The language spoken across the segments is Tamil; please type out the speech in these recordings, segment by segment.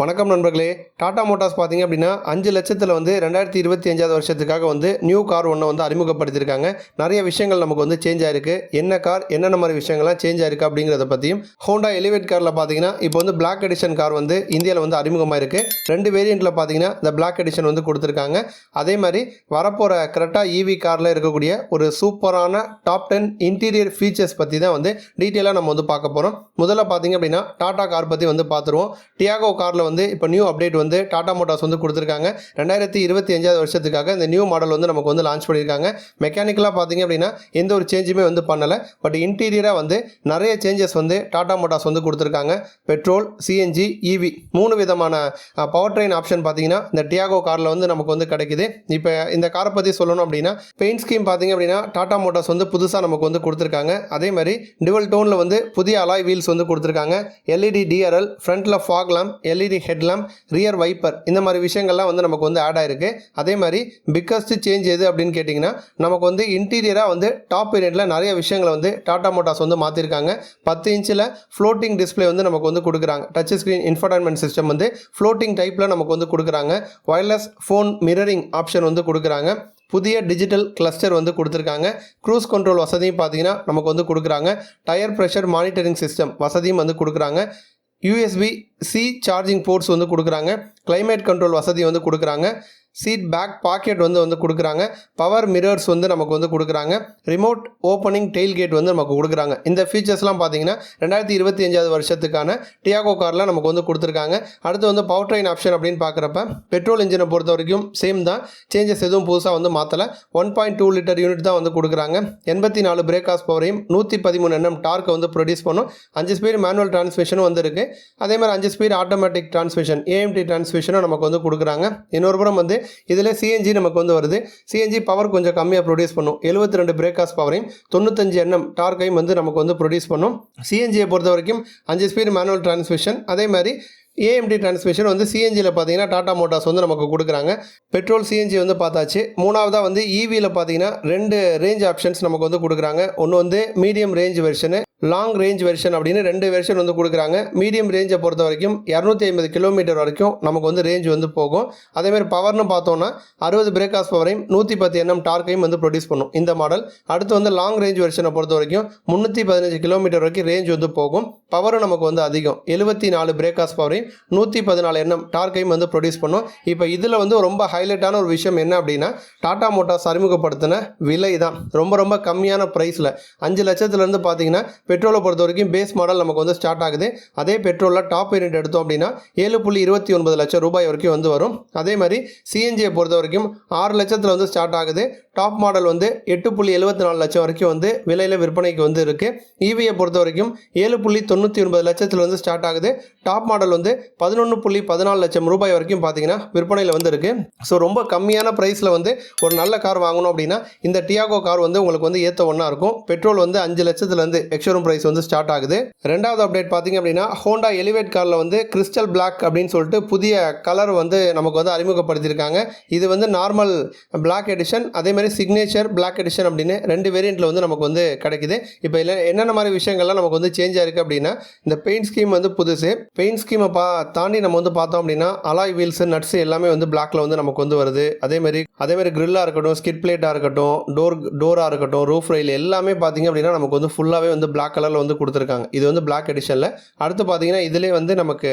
வணக்கம் நண்பர்களே. டாடா மோட்டார்ஸ் பார்த்தீங்க அப்படின்னா அஞ்சு லட்சத்தில் வந்து ரெண்டாயிரத்தி இருபத்தி அஞ்சாவது வருஷத்துக்காக வந்து நியூ கார் ஒன்று வந்து அறிமுகப்படுத்தியிருக்காங்க நிறைய விஷயங்கள் நமக்கு வந்து சேஞ்ச் ஆயிருக்கு. என்ன கார் என்னென்ன மாதிரி விஷயங்கள்லாம் சேஞ்ச் ஆயிருக்கு அப்படிங்கிறத பற்றியும் ஹோண்டா எலிவேட் காரில் பார்த்தீங்கன்னா இப்போ வந்து பிளாக் எடிஷன் கார் வந்து இந்தியாவில் வந்து அறிமுகமாயிருக்கு ரெண்டு வேரியண்ட்டில் பார்த்தீங்கன்னா இந்த பிளாக் எடிஷன் வந்து கொடுத்துருக்காங்க. அதே மாதிரி வரப்போகிற கரெக்டாக ஈவி காரில் இருக்கக்கூடிய ஒரு சூப்பரான டாப் டென் இன்டீரியர் ஃபீச்சர்ஸ் பற்றி தான் வந்து டீட்டெயிலாக நம்ம வந்து பார்க்க போகிறோம் முதல்ல பார்த்தீங்க அப்படின்னா டாடா கார் பற்றி வந்து பார்த்துருவோம். டியாகோ காரில் வந்து இப்போ நியூ அப்டேட் வந்து டாடா மோட்டார்ஸ் வந்து கொடுத்துருக்காங்க. ரெண்டாயிரத்தி இருபத்தி அஞ்சாவது வருஷத்துக்காக இந்த நியூ மாடல் வந்து நமக்கு வந்து லான்ச் பண்ணியிருக்காங்க. மெக்கானிக்கலாக பார்த்தீங்க அப்படின்னா எந்த ஒரு சேஞ்சுமே வந்து பண்ணலை. பட் இன்டீரியராக வந்து நிறைய சேஞ்சஸ் வந்து டாடா மோட்டார்ஸ் வந்து கொடுத்துருக்காங்க. பெட்ரோல் சிஎன்ஜி இவி மூணு விதமான பவர் ட்ரெயின் ஆப்ஷன் பார்த்தீங்கன்னா இந்த டியாகோ காரில் வந்து நமக்கு வந்து கிடைக்குது. இப்போ இந்த காரை பற்றி சொல்லணும் அப்படின்னா பெயிண்ட் ஸ்கீம் பார்த்தீங்க அப்படின்னா டாடா மோட்டார்ஸ் வந்து புதுசாக நமக்கு வந்து கொடுத்துருக்காங்க. அதே மாதிரி டிவல் டோனில் வந்து புதிய அலாய் வீல்ஸ் வந்து கொடுத்துருக்காங்க. எல்இடி டிஆர்எல் ஃப்ரண்ட்டில் fog LED headlamp rear wiper இந்த மாதிரி விஷயங்கள்லாம் வந்து நமக்கு வந்து ஆட் ஆயிருக்கு. அதே மாதிரி பிக்கஸ்ட் சேஞ்ச் எது அப்படின்னு கேட்டிங்கன்னா நமக்கு வந்து இன்டீரியராக வந்து டாப் வேரியண்ட்டில் நிறைய விஷயங்களை வந்து டாடா மோட்டார்ஸ் வந்து மாற்றிருக்காங்க பத்து இன்ச்சில் ஃப்ளோட்டிங் டிஸ்ப்ளே வந்து நமக்கு வந்து கொடுக்குறாங்க. டச் ஸ்க்ரீன் இன்ஃபர்டைன்மெண்ட் சிஸ்டம் வந்து ஃப்ளோட்டிங் டைப்பில் நமக்கு வந்து கொடுக்குறாங்க. ஒயர்லெஸ் ஃபோன் மிரரிங் ஆப்ஷன் வந்து கொடுக்குறாங்க. புதிய டிஜிட்டல் கிளஸ்டர் வந்து கொடுத்துருக்காங்க. க்ரூஸ் கண்ட்ரோல் வசதியும் பார்த்தீங்கன்னா நமக்கு வந்து கொடுக்குறாங்க. டயர் ப்ரெஷர் மானிட்டரிங் சிஸ்டம் வசதியும் வந்து கொடுக்குறாங்க. யூஎஸ்பி சி சார்ஜிங் போர்ட்ஸ் வந்து கொடுக்குறாங்க. கிளைமேட் கண்ட்ரோல் வசதி வந்து கொடுக்குறாங்க. சீட் பேக் பாக்கெட் வந்து வந்து கொடுக்குறாங்க. பவர் மிரர்ஸ் வந்து நமக்கு வந்து கொடுக்குறாங்க. ரிமோட் ஓப்பனிங் டெயில் கேட் வந்து நமக்கு கொடுக்குறாங்க. இந்த ஃபீச்சர்ஸ்லாம் பார்த்தீங்கன்னா ரெண்டாயிரத்தி இருபத்தி அஞ்சாவது வருஷத்துக்கான டியாகோ காரில் நமக்கு வந்து கொடுத்துருக்காங்க. அடுத்து வந்து பவர் ட்ரெயின் ஆப்ஷன் அப்படின்னு பார்க்குறப்ப பெட்ரோல் இன்ஜினை பொறுத்த வரைக்கும் சேம் தான். சேஞ்சஸ் எதுவும் புதுசாக வந்து மாற்றலை one point two litre unit தான் வந்து கொடுக்குறாங்க. எண்பத்தி நாலு பிரேக் ஆஸ் பவரையும் நூற்றி பதிமூணு எண்ணம் டார்க்கை வந்து ப்ரொடியூஸ் பண்ணும். அஞ்சு ஸ்பீடு மேனுவல் டிரான்ஸ்மிஷனும் வந்து இருக்குது அதே மாதிரி அஞ்சு ஸ்பீடு ஆட்டோமேட்டிக் டிரான்ஸ்மிஷன் ஏஎம்டி டிரான்ஸ்மிஷனும் நமக்கு வந்து கொடுக்குறாங்க. இன்னொரு புறம் வந்து இதில் சிஎன்ஜி நமக்கு வந்து வருது. சிஎன்ஜி பவர் கொஞ்சம் கம்மியாக ப்ரொடியூஸ் பண்ணும். எழுபத்தி ரெண்டு பிரேக்காஸ் பவரையும் தொண்ணூத்தஞ்சு எண்ணம் டார்க்கையும் வந்து நமக்கு வந்து ப்ரொடியூஸ் பண்ணும். சிஎன்ஜியை பொறுத்த வரைக்கும் அஞ்சு ஸ்பீடு மேனுவல் டிரான்ஸ்மிஷன் அதே மாதிரி ஏஎம்டி டிரான்ஸ்மிஷன் வந்து சிஎன்ஜியில் பார்த்தீங்கன்னா டாடா மோட்டார்ஸ் வந்து நமக்கு கொடுக்குறாங்க. பெட்ரோல் சிஎன்ஜி வந்து பார்த்தாச்சு. மூணாவதாக வந்து இவியில் பார்த்தீங்கன்னா ரெண்டு ரேஞ்ச் ஆப்ஷன்ஸ் நமக்கு வந்து கொடுக்குறாங்க. ஒன்று வந்து medium range version long range version அப்படின்னு ரெண்டு வெர்ஷன் வந்து கொடுக்குறாங்க. மீடியம் ரேஞ்சை பொறுத்த வரைக்கும் இரநூத்தி ஐம்பது கிலோமீட்டர் வரைக்கும் நமக்கு வந்து ரேஞ்ச் வந்து போகும். அதேமாதிரி பவர்னு பார்த்தோன்னா அறுபது பிரேக்காஸ் பவரையும் நூற்றி பத்து எண்ணம் டார்க்கையும் வந்து ப்ரொடியூஸ் பண்ணும். இந்த மாடல் அடுத்து வந்து லாங் ரேஞ்ச் வெர்ஷனை பொறுத்த வரைக்கும் முந்நூற்றி பதினஞ்சு கிலோமீட்டர் வரைக்கும் ரேஞ்ச் வந்து போகும். பவரும் நமக்கு வந்து அதிகம். எழுபத்தி நாலு பிரேக்காஸ் பவரையும் நூற்றி பதினாலு எண்ணம் டார்க்கையும் வந்து ப்ரொடியூஸ் பண்ணும். இப்போ இதில் வந்து ரொம்ப ஹைலைட்டான ஒரு விஷயம் என்ன அப்படின்னா டாடா மோட்டார்ஸ் அறிமுகப்படுத்தின விலை தான் ரொம்ப ரொம்ப கம்மியான ப்ரைஸில் அஞ்சு லட்சத்துலேருந்து பார்த்தீங்கன்னா பெட்ரோலை பொறுத்த வரைக்கும் பேஸ் மாடல் நமக்கு வந்து ஸ்டார்ட் ஆகுது. அதே பெட்ரோலில் டாப் வேரியன்ட் எடுத்தோம் அப்படின்னா ஏழு புள்ளி இருபத்தி ஒன்பது லட்சம் ரூபாய் வரைக்கும் வந்து வரும். அதே மாதிரி சிஎன்ஜியை பொறுத்த வரைக்கும் ஆறு லட்சத்தில் வந்து ஸ்டார்ட் ஆகுது. டாப் மாடல் வந்து எட்டு புள்ளி எழுபத்தி நாலு லட்சம் வரைக்கும் வந்து விலையில் விற்பனைக்கு வந்து இருக்குது ஈவியை பொறுத்த வரைக்கும் ஏழு புள்ளி தொண்ணூற்றி ஒன்பது லட்சத்தில் வந்து ஸ்டார்ட் ஆகுது. டாப் மாடல் வந்து பதினொன்று புள்ளி பதினாலு லட்சம் ரூபாய் வரைக்கும் பார்த்தீங்கன்னா விற்பனையில் வந்து இருக்குது ஸோ ரொம்ப கம்மியான ப்ரைஸில் வந்து ஒரு நல்ல கார் வாங்கணும் அப்படின்னா இந்த டியாகோ கார் வந்து உங்களுக்கு வந்து ஏற்ற ஒன்றா இருக்கும். பெட்ரோல் வந்து அஞ்சு லட்சத்துலேருந்து எக்ஷோரூம் ப்ரைஸ் வந்து ஸ்டார்ட் ஆகுது. ரெண்டாவது அப்டேட் பார்த்தீங்க அப்படின்னா ஹோண்டா எலிவேட் காரில் வந்து கிறிஸ்டல் பிளாக் அப்படின்னு சொல்லிட்டு புதிய கலர் வந்து நமக்கு வந்து அறிமுகப்படுத்தியிருக்காங்க. இது வந்து நார்மல் பிளாக் எடிஷன் அதே மாதிரி சிக்னேச்சர் பிளாக் எடிஷன் அப்படின்னு ரெண்டு வேரியண்ட்டில் வந்து நமக்கு வந்து கிடைக்குது. இப்போ இல்லை என்னென்ன மாதிரி விஷயங்கள்லாம் நமக்கு வந்து சேஞ்ச் ஆயிருக்கு அப்படின்னா இந்த பெயிண்ட் ஸ்கீம் வந்து புதுசு. பெயிண்ட் ஸ்கீமை பா தாண்டி நம்ம வந்து பார்த்தோம் அப்படின்னா அலாய் வீல்ஸ் நட்ஸ் எல்லாமே வந்து பிளாக்ல வந்து நமக்கு வந்து வருது. அதே மாதிரி அதே மாதிரி கிரில்லாக இருக்கட்டும் ஸ்கிட் பிளேட்டாக இருக்கட்டும் டோர் டோராக இருக்கட்டும் ரூஃப் ரயில் எல்லாமே பார்த்தீங்க அப்படின்னா நமக்கு வந்து ஃபுல்லாகவே வந்து பிளாக் கலரில் வந்து கொடுத்துருக்காங்க. இது வந்து பிளாக் எடிஷனில் அடுத்து பார்த்தீங்கன்னா இதிலே வந்து நமக்கு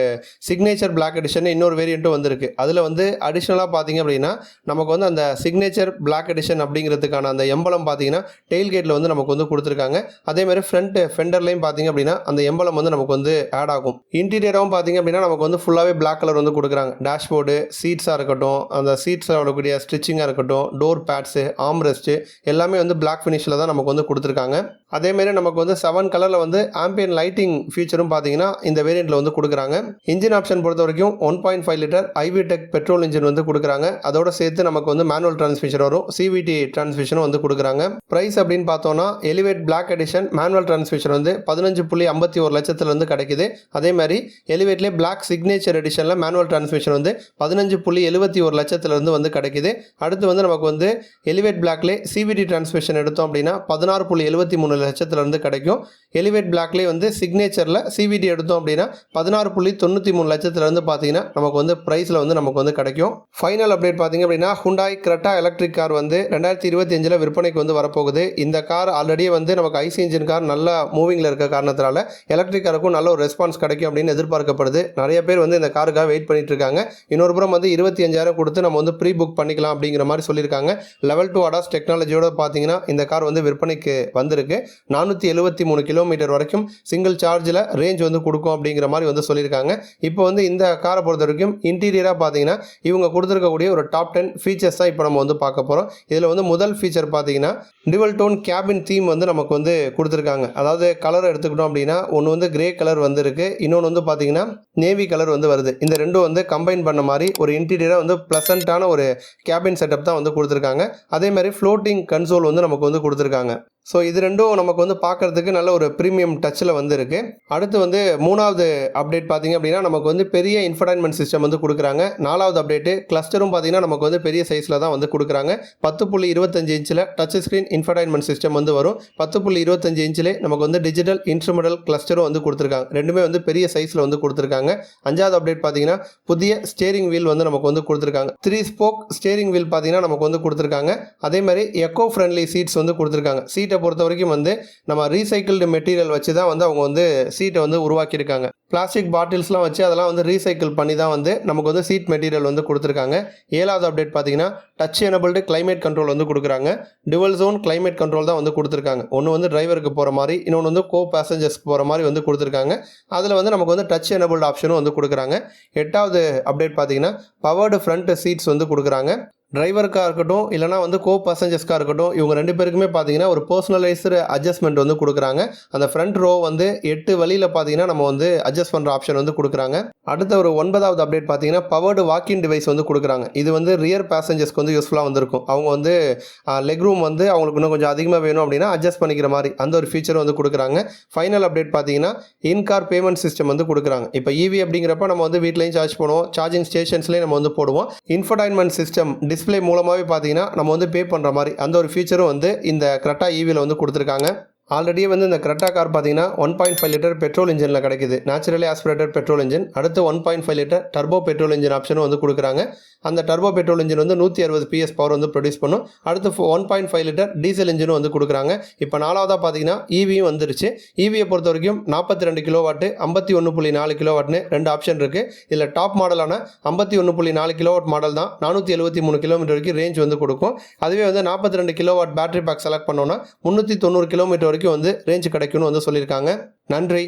சிக்னேச்சர் பிளாக் எடிஷன் இன்னொரு வேரியண்ட்டும் வந்திருக்கு. அதில் வந்து அடிஷ்னலாக பார்த்தீங்க அப்படின்னா நமக்கு வந்து அந்த சிக்னேச்சர் பிளாக் எடிஷன் அப்படிங்கிறதுக்கான அந்த எம்பலம் பார்த்தீங்கன்னா டெயில் கேட்டில் வந்து நமக்கு வந்து கொடுத்துருக்காங்க. அதே மாதிரி ஃப்ரண்ட் ஃபெண்டர்லையும் பார்த்தீங்க அப்படின்னா அந்த எம்பலம் வந்து நமக்கு வந்து ஆட் ஆகும். இன்டீரியராகவும் பார்த்தீங்க அப்படின்னா நமக்கு வந்து ஃபுல்லாகவே பிளாக் கலர் வந்து கொடுக்குறாங்க. டேஷ்போர்டு சீட்ஸாக இருக்கட்டும் அந்த சீட்ஸில் வரக்கூடிய ஸ்டிச்சிங்காக இருக்கட்டும் டோர் பேட்ஸு ஆம்ரெஸ்ட்டு எல்லாமே வந்து பிளாக் ஃபினிஷில் தான் நமக்கு வந்து கொடுத்துருக்காங்க. அதேமாரி நமக்கு வந்து செவன் கலரில் வந்து ஆம்பியன் லைட்டிங் ஃபீச்சரும் பார்த்தீங்கன்னா இந்த வேரியண்ட்டில் வந்து கொடுக்குறாங்க. இன்ஜின் ஆப்ஷன் பொறுத்த வரைக்கும் one point five litre IVTEC petrol engine வந்து கொடுக்குறாங்க. அதோட சேர்த்து நமக்கு வந்து மேனுவல் டிரான்ஸ்மிஷன் வரும். சிவிடி டிரான்ஸ்மிஷனும் வந்து கொடுக்குறாங்க. ப்ரைஸ் அப்படின்னு பார்த்தோன்னா Elevate black edition manual transmission வந்து பதினஞ்சு புள்ளி ஐம்பத்தி ஒரு லட்சத்தில் வந்து கிடைக்குது. அதே மாதிரி எலிவேட்லேயே பிளாக் சிக்னேச்சர் எடிஷனில் மேனுவல் டிரான்ஸ்மிஷன் வந்து பதினஞ்சு புள்ளி எழுபத்தி ஒரு லட்சத்துலேருந்து வந்து கிடைக்குது. அடுத்து வந்து நமக்கு வந்து எலிவேட் பிளாக்லேயே சிவிடி டிரான்ஸ்மிஷன் எடுத்தோம் அப்படின்னா பதினாறு புள்ளி எழுபத்தி மூணு லட்சத்துலேருந்து கிடைக்கும். எலிவேட் பிளாக்லேயே வந்து சிக்னேச்சரில் சிவிடி எடுத்தோம் அப்படின்னா பதினாறு புள்ளி தொண்ணூற்றி மூணு லட்சத்துலேருந்து பார்த்தீங்கன்னா நமக்கு வந்து ப்ரைஸில் வந்து நமக்கு வந்து கிடைக்கும். ஃபைனல் அப்டேட் பார்த்தீங்க அப்படின்னா ஹுண்டாய் கிரட்டா எலக்ட்ரிக் கார் வந்து ரெண்டாயிரத்தி இருபத்தி அஞ்சில் விற்பனைக்கு வந்து வரப்போகுது. இந்த கார் ஆல்ரெடியே வந்து நமக்கு ஐசி இன்ஜின் கார் நல்லா மூவிங்கில் இருக்க காரணத்தினால எலக்ட்ரிக் காருக்கும் நல்ல ஒரு ரெஸ்பான்ஸ் கிடைக்கும் அப்படின்னு எதிர்பார்க்கப்படுது. நிறைய பேர் வந்து இந்த காருக்காக வெயிட் பண்ணிட்டு இருக்காங்க. இன்னொரு புறம் வந்து இருபத்தி அஞ்சாயிரம் கொடுத்து நம்ம வந்து ப்ரீ புக் பண்ணிக்கலாம் அப்படிங்கிற மாதிரி சொல்லியிருக்காங்க. லெவல் டூ அடாஸ் டெக்னாலஜியோட பார்த்தீங்கன்னா இந்த கார் வந்து விற்பனைக்கு வந்திருக்கு. நானூற்றி எழுபத்தி மூணு கிலோமீட்டர் வரைக்கும் சிங்கிள் சார்ஜில் ரேஞ்ச் வந்து கொடுக்கும் அப்படிங்கிற மாதிரி வந்து சொல்லியிருக்காங்க. இப்போ வந்து இந்த காரை பொறுத்த வரைக்கும் இன்டீரியராக பார்த்தீங்கன்னா இவங்க கொடுத்துருக்கக்கூடிய ஒரு டாப் டென் ஃபீச்சர்ஸ் தான் இப்போ நம்ம வந்து பார்க்க போகிறோம் இதில் வந்து முதல் ஃபீச்சர் பார்த்தீங்கன்னா டிவல் டோன் கேபின் தீம் வந்து நமக்கு வந்து கொடுத்துருக்காங்க. அதாவது கலர் எடுத்துக்கிட்டோம் அப்படின்னா ஒன்று வந்து கிரே கலர் வந்திருக்கு. இன்னொன்று வந்து பார்த்தீங்கன்னா நேவி கலர் வந்து வருது. இந்த ரெண்டும் வந்து கம்பைன் பண்ண மாதிரி ஒரு இன்டீரியராக வந்து ப்ளசண்ட்டான ஒரு கேபின் செட்டப் தான் வந்து கொடுத்துருக்காங்க. அதே மாதிரி ஃப்ளோட்டிங் கன்சோல் வந்து நமக்கு வந்து கொடுத்துருக்காங்க. ஸோ இது ரெண்டும் நமக்கு வந்து பார்க்கறதுக்கு நல்ல ஒரு ப்ரீமியம் டச்சில் வந்துருக்கு. அடுத்து வந்து மூணாவது அப்டேட் பார்த்தீங்க அப்படின்னா நமக்கு வந்து பெரிய இன்ஃபர்டைன்மெண்ட் சிஸ்டம் வந்து கொடுக்குறாங்க. நாலாவது அப்டேட்டு கிளஸ்டரும் பார்த்தீங்கன்னா நமக்கு வந்து பெரிய சைஸில் தான் வந்து கொடுக்குறாங்க. பத்து புள்ளி இருபத்தஞ்சு இன்ச்சில் டச் ஸ்க்ரீன் இன்ஃபர்டைன்மெண்ட் சிஸ்டம் வந்து வரும். பத்து புள்ளி இருபத்தஞ்சு இன்ச்சிலே நமக்கு வந்து டிஜிட்டல் இன்ஸ்ட்ருமெண்டல் கிளஸ்டரும் வந்து கொடுத்துருக்காங்க. ரெண்டுமே வந்து பெரிய சைஸில் வந்து கொடுத்துருக்காங்க. அஞ்சாவது அப்டேட் பார்த்தீங்கன்னா புதிய ஸ்டேரிங் வீல் வந்து நமக்கு வந்து கொடுத்துருக்காங்க. த்ரீ ஸ்போக் ஸ்டேரிங் வீல் பார்த்தீங்கன்னா நமக்கு வந்து கொடுத்துருக்காங்க. அதே மாதிரி எக்கோ ஃப்ரெண்ட்லி சீட்ஸ் வந்து கொடுத்துருக்காங்க. சீட் சீட்டை பொறுத்த வரைக்கும் வந்து நம்ம ரீசைக்கிள்டு மெட்டீரியல் வச்சு தான் வந்து அவங்க வந்து சீட்டை வந்து உருவாக்கியிருக்காங்க. பிளாஸ்டிக் பாட்டில்ஸ்லாம் வச்சு அதெல்லாம் வந்து ரீசைக்கிள் பண்ணி தான் வந்து நமக்கு வந்து சீட் மெட்டீரியல் வந்து கொடுத்துருக்காங்க. ஏழாவது அப்டேட் பார்த்தீங்கன்னா டச் எனபிள்டு கிளைமேட் கண்ட்ரோல் வந்து கொடுக்குறாங்க. டுவல் ஜோன் கிளைமேட் கண்ட்ரோல் தான் வந்து கொடுத்துருக்காங்க. ஒன்று வந்து டிரைவருக்கு போகிற மாதிரி இன்னொன்று வந்து கோ பேசஞ்சர்ஸ்க்கு போகிற மாதிரி வந்து கொடுத்துருக்காங்க. அதில் வந்து நமக்கு வந்து டச் எனபிள்டு ஆப்ஷனும் வந்து கொடுக்குறாங்க. எட்டாவது அப்டேட் பார்த்தீங்கன்னா பவர்டு ஃப்ரண்ட் சீட்ஸ் வந்து கொடுக்குறாங்க. டிரைவருக்காக இருக்கட்டும் இல்லைனா வந்து கோ பசஞ்சர்ஸ்க்காக இருக்கட்டும் இவங்க ரெண்டு பேருக்குமே பார்த்தீங்கன்னா ஒரு பர்சனலைஸ்டு அட்ஜஸ்ட்மெண்ட் வந்து கொடுக்குறாங்க. அந்த ஃப்ரண்ட் ரோ வந்து எட்டு வழியில் பார்த்தீங்கன்னா நம்ம வந்து அட்ஜஸ்ட் பண்ணுற ஆப்ஷன் வந்து கொடுக்குறாங்க. அடுத்த ஒரு ஒன்பதாவது அப்டேட் பார்த்தீங்கன்னா பவர்டு வாக்கிங் டிவைஸ் வந்து கொடுக்குறாங்க. இது வந்து ரியர் பேசஞ்சர்ஸ்க்கு வந்து யூஸ்ஃபுல்லாக வந்திருக்கும். அவங்க வந்து லெக் ரூம் வந்து அவங்களுக்கு இன்னும் கொஞ்சம் அதிகமாக வேணும் அப்படின்னா அட்ஜஸ்ட் பண்ணிக்கிற மாதிரி அந்த ஒரு ஃபீச்சர் வந்து கொடுக்குறாங்க. ஃபைனல் அப்டேட் பார்த்தீங்கன்னா இன்கார் பேமெண்ட் சிஸ்டம் வந்து கொடுக்குறாங்க. இப்போ இவி அப்படிங்கிறப்ப நம்ம வந்து வீட்லேயும் சார்ஜ் பண்ணுவோம். சார்ஜிங் ஸ்டேஷன்ஸ்லேயும் நம்ம வந்து போடுவோம். இன்ஃபர்டைன்மெண்ட் சிஸ்டம் டிஸ் டிஸ்ப்ளே மூலமாகவே பார்த்தீங்கன்னா நம்ம வந்து பே பண்ணுற மாதிரி அந்த ஒரு ஃபீச்சரும் வந்து இந்த கரெக்டாக ஈவியில் வந்து கொடுத்துருக்காங்க. ஆல்ரெடியே வந்து இந்த கிரெட்டா கார் பார்த்தீங்கன்னா one point five litre petrol இன்ஜினில் கிடைக்குது. நேச்சுரலி ஆஸ்பிரேட்டட் பெட்ரோல் இன்ஜின் அடுத்து one point five litre turbo petrol engine ஆப்ஷனும் வந்து கொடுக்குறாங்க. அந்த டர்போ பெட்ரோல் இன்ஜின் வந்து நூற்றி அறுபது பிஎஸ் பவர் வந்து ப்ரொடியூஸ் பண்ணும். அடுத்து one point five litre diesel இன்ஜினும் வந்து கொடுக்குறாங்க. இப்போ நாலாவதாக பார்த்தீங்கன்னா ஈவியும் வந்துருச்சு. ஈவியை பொறுத்த வரைக்கும் நாற்பத்தி ரெண்டு கிலோ வாட்டு ஐம்பத்தி ஒன்று புள்ளி நாலு கிலோ வாட்னு ரெண்டு ஆப்ஷன் இருக்குது இதில் டாப் மாடலான ஐம்பத்தி ஒன்று புள்ளி நாலு கிலோ வாட் மாடல் தான் நானூற்றி எழுபத்தி மூணு கிலோமீட்டர் வரைக்கும் ரேஞ்ச் வந்து கொடுக்கும். அதுவே வந்து நாற்பத்தி ரெண்டு kilo watt battery pack select பண்ணோன்னா முந்நூற்றி தொண்ணூறு கிலோமீட்டர் வரைக்கும் வந்து ரேஞ்ச் கிடைக்கும்னு வந்து சொல்லியிருக்காங்க. நன்றி.